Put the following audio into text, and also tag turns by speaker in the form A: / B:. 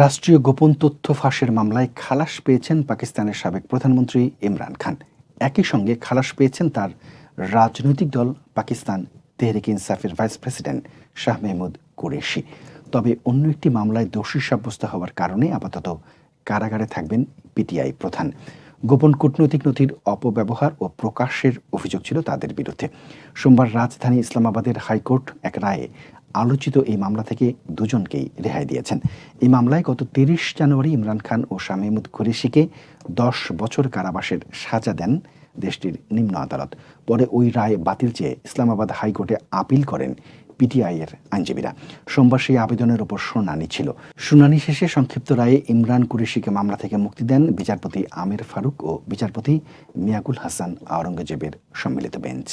A: রাষ্ট্রীয় গোপন তথ্য ফাঁসের মামলায় খালাস পেয়েছেন পাকিস্তানের সাবেক প্রধানমন্ত্রী ইমরান খান। একই সঙ্গে খালাস পেয়েছেন তার রাজনৈতিক দল পাকিস্তান তেহরিক ইনসাফের ভাইস প্রেসিডেন্ট শাহ মেহমুদ কুরেশি। তবে অন্য একটি মামলায় দোষী সাব্যস্ত হওয়ার কারণে আপাতত কারাগারে থাকবেন পিটিআই প্রধান। গোপন কূটনৈতিক নথির অপব্যবহার ও প্রকাশের অভিযোগ ছিল তাদের বিরুদ্ধে। সোমবার রাজধানী ইসলামাবাদের হাইকোর্ট এক রায়ে আলোচিত এই মামলা থেকে দুজনকেই রেহাই দিয়েছেন। এই মামলায় গত তিরিশ জানুয়ারি ইমরান খান ও শাহ মেহমুদ কুরেশিকে দশ বছর কারাবাসের সাজা দেন দেশটির নিম্ন আদালত। পরে ওই রায় বাতিল চেয়ে ইসলামাবাদ হাইকোর্টে আপিল করেন পিটিআই এর আইনজীবীরা। সোমবার সেই আবেদনের ওপর শুনানি ছিল। শুনানি শেষে সংক্ষিপ্ত রায়ে ইমরান কুরেশিকে মামলা থেকে মুক্তি দেন বিচারপতি আমির ফারুক ও বিচারপতি মিয়াকুল হাসান আওরঙ্গজেবের সম্মিলিত বেঞ্চ।